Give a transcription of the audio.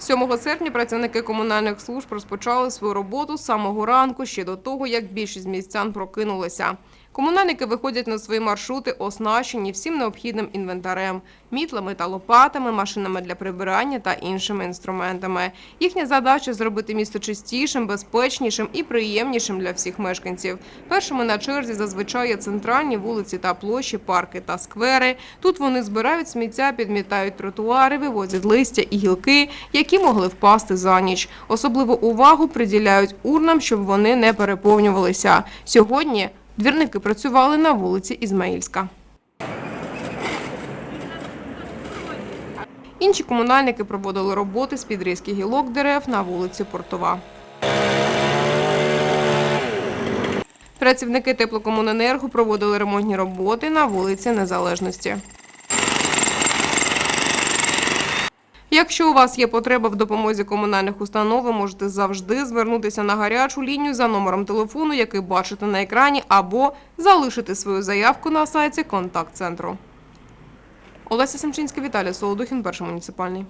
7 серпня працівники комунальних служб розпочали свою роботу з самого ранку, ще до того, як більшість містян прокинулися. Комунальники виходять на свої маршрути, оснащені всім необхідним інвентарем – мітлами та лопатами, машинами для прибирання та іншими інструментами. Їхня задача – зробити місто чистішим, безпечнішим і приємнішим для всіх мешканців. Першими на черзі зазвичай є центральні вулиці та площі, парки та сквери. Тут вони збирають сміття, підмітають тротуари, вивозять листя і гілки, які могли впасти за ніч. Особливу увагу приділяють урнам, щоб вони не переповнювалися. Сьогодні двірники працювали на вулиці Ізмаїльська. Інші комунальники проводили роботи з підрізки гілок дерев на вулиці Портова. Працівники теплокомуненерго проводили ремонтні роботи на вулиці Незалежності. Якщо у вас є потреба в допомозі комунальних установ, ви можете завжди звернутися на гарячу лінію за номером телефону, який бачите на екрані, або залишити свою заявку на сайті контакт-центру. Олеся Семчинська, Віталій Солодухін, перший муніципальний.